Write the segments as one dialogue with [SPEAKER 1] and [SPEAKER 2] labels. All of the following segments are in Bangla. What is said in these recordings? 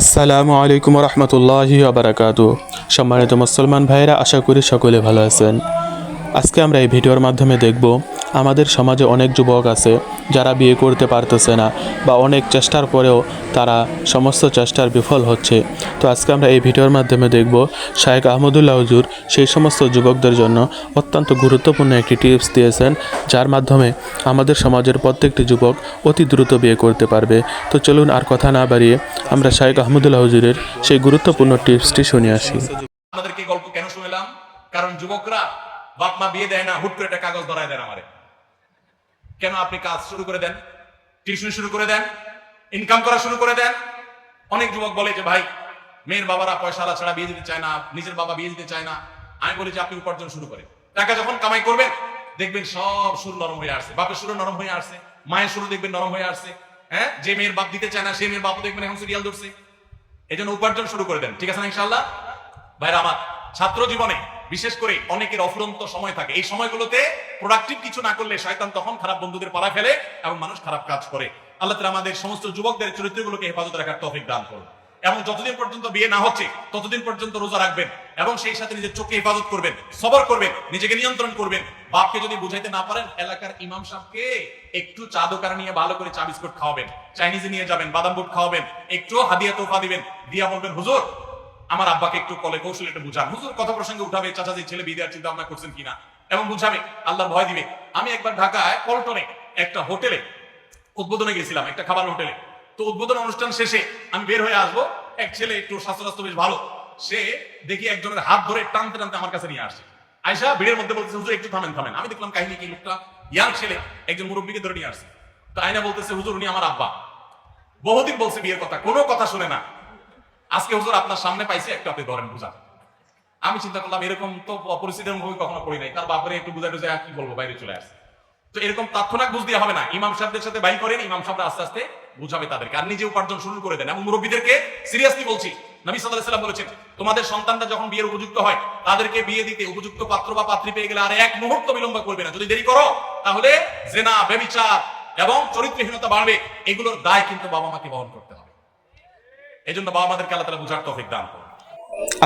[SPEAKER 1] আসসালামু আলাইকুম রহমতুল্লাহি আবরাকাত সম্মানিত মুসলমান ভাইরা আশা করি সকলে ভালো আছেন। আজকে আমরা এই ভিডিওর মাধ্যমে দেখব, আমাদের সমাজে অনেক যুবক আছে যারা বিয়ে করতে পারতেছে না বা অনেক চেষ্টার পরেও তারা সমস্ত চেষ্টার বিফল হচ্ছে। তো আজকে আমরা এই ভিডিওর মাধ্যমে দেখব শায়েক আহমদুল্লাহ হুজুর সেই সমস্ত যুবকদের জন্য অত্যন্ত গুরুত্বপূর্ণ একটি টিপস দিয়েছেন, যার মাধ্যমে আমাদের সমাজের প্রত্যেকটি যুবক অতি দ্রুত বিয়ে করতে পারবে। তো চলুন আর কথা না বাড়িয়ে আমরা শায়েক আহমদুল্লাহ হুজুরের সেই গুরুত্বপূর্ণ টিপসটি শুনে আসি।
[SPEAKER 2] গল্প কেন শুনলাম? কারণ যুবকরা বাপ মা বিয়ে দেয় না, হুট করে একটা কাগজ ধরায় দেন আমারে। কেন আপনি কাজ শুরু করে দেন? টিউশন শুরু করে দেন? ইনকাম করা শুরু করে দেন? অনেক যুবক বলে যে, ভাই, মেয়ের বাবারা পয়সা ছাড়া বিয়ে দিতে চায় না, নিজের বাবা বিয়ে দিতে চায় না। আমি বলি যে, আপনি উপার্জন শুরু করেন। টাকা যখন কামাই করবেন, দেখবেন সব সুর নরম হয়ে আসছে। বাপের সুর নরম হয়ে আসছে, মায়ের সুর দেখবেন নরম হয়ে আসছে হ্যাঁ? যে মেয়ের বাপ দিতে চায় না সেই মেয়ের বাপ দেখবেন এখন সিরিয়াল ধরছে। এই জন্য উপার্জন শুরু করে দেন। ঠিক আছে না ইনশাল্লাহ ভাইরা, আমার ছাত্র জীবনে বিশেষ করে অনেকের অফুরন্ত সময় থাকে। এই সময়গুলোতে প্রোডাক্টিভ কিছু না করলে শয়তান তখন খারাপ বন্ধুদের পাড়া ফেলে এবং মানুষ খারাপ কাজ করে। আল্লাহ তাআলা আমাদের সমস্ত যুবকদের চরিত্রগুলোকে হেফাজত রাখার তৌফিক দান করুন। এবং যতদিন পর্যন্ত বিয়ে না হচ্ছে, ততদিন পর্যন্ত রোজা রাখবেন এবং সেই সাথে নিজের চোখকে হেফাজত করবেন, সবর করবেন, নিজেকে নিয়ন্ত্রণ করবেন। বাপকে যদি বুঝাইতে না পারেন, এলাকার ইমাম সাহেবকে একটু চা দোকানে নিয়ে ভালো করে চা বিস্কুট খাওয়াবেন, চাইনিজে নিয়ে যাবেন, বাদাম বুট খাওয়াবেন, একটু হাদিয়া তোফা দিবেন, দিয়া বলবেন, হুজুর আমার আব্বাকে একটু কলে কৌশল একটু বুঝান। হুজুর, কথা প্রসঙ্গে উঠাবে, চাচাজি, ছেলে বিয়ে চিন্তা ভাবনা করছেন কিনা? এবং বুঝাবে আল্লাহ ভয় দিবে। আমি একবার ঢাকায় পল্টনে, একটা হোটেলে, উদ্বোধনে গেছিলাম, একটা খাবার হোটেলে। তো উদ্বোধন অনুষ্ঠান শেষে আমি বের হয়ে আসব। এক ছেলে একটু স্বাস্থ্য বেশ ভালো। সে দেখি একজনের হাত ধরে টানতে টানতে আমার কাছে নিয়ে আসছে। আয়সা ভিড়ের মধ্যে বলতেছে, হুজুর, একটু থামেন থামেন। আমি দেখলাম কাহিনী কি, লোকটা ইয়াং ছেলে, একজন মুরব্বীকে ধরে নিয়ে আসছে। তো আয়না বলতেছে, হুজুর, উনি আমার আব্বা। বহুদিন বলছে বিয়ের কথা, কোনো কথা শুনে না। আজকে হুজুর আপনার সামনে পাইছি একটু আপনি ধরেন বুঝান। আমি চিন্তা করলাম, এরকম তো পরিস্থিতির মুখে কখনো পড়ি নাই, তার বাপরে একটু বুঝাই টুঝাই কি বলব, বাইরে চলে আসছে। তো এরকম তাৎক্ষণিক বুঝ দিয়ে হবে না, ইমাম সাহেবদের সাথে বাই করেন, ইমাম সাহেবরা আস্তে আস্তে বুঝাবে তাদেরকে, আর নিজে উপার্জন শুরু করে দেন। এবং মুরব্বীদেরকে সিরিয়াসলি বলছি, নবী সাল্লাহ সাল্লাম বলেছেন, তোমাদের সন্তানটা যখন বিয়ের উপযুক্ত হয়, তাদেরকে বিয়ে দিতে উপযুক্ত পাত্র বা পাত্রী পেয়ে গেলে আর এক মুহূর্ত বিলম্ব করবে না। যদি দেরি করো, তাহলে জেনা বেবিচার এবং চরিত্রহীনতা বাড়বে, এগুলোর দায় কিন্তু বাবা মাকে বহন করতে হবে। এই জন্য বাবা মাদেরকে আল্লাহ তালা বুঝার তৌফিক দান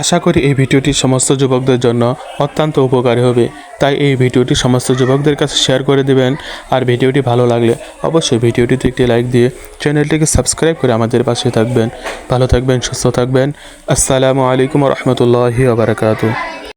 [SPEAKER 1] আশা করি এই ভিডিওটি সমস্ত যুবকদের জন্য অত্যন্ত উপকারী হবে। তাই এই ভিডিওটি সমস্ত যুবকদের কাছে শেয়ার করে দেবেন। আর ভিডিওটি ভালো লাগলে অবশ্যই ভিডিওটিতে একটি লাইক দিয়ে চ্যানেলটিকে সাবস্ক্রাইব করে আমাদের পাশে থাকবেন। ভালো থাকবেন, সুস্থ থাকবেন। আসসালামু আলাইকুম রহমতুল্লাহি আবরকাতু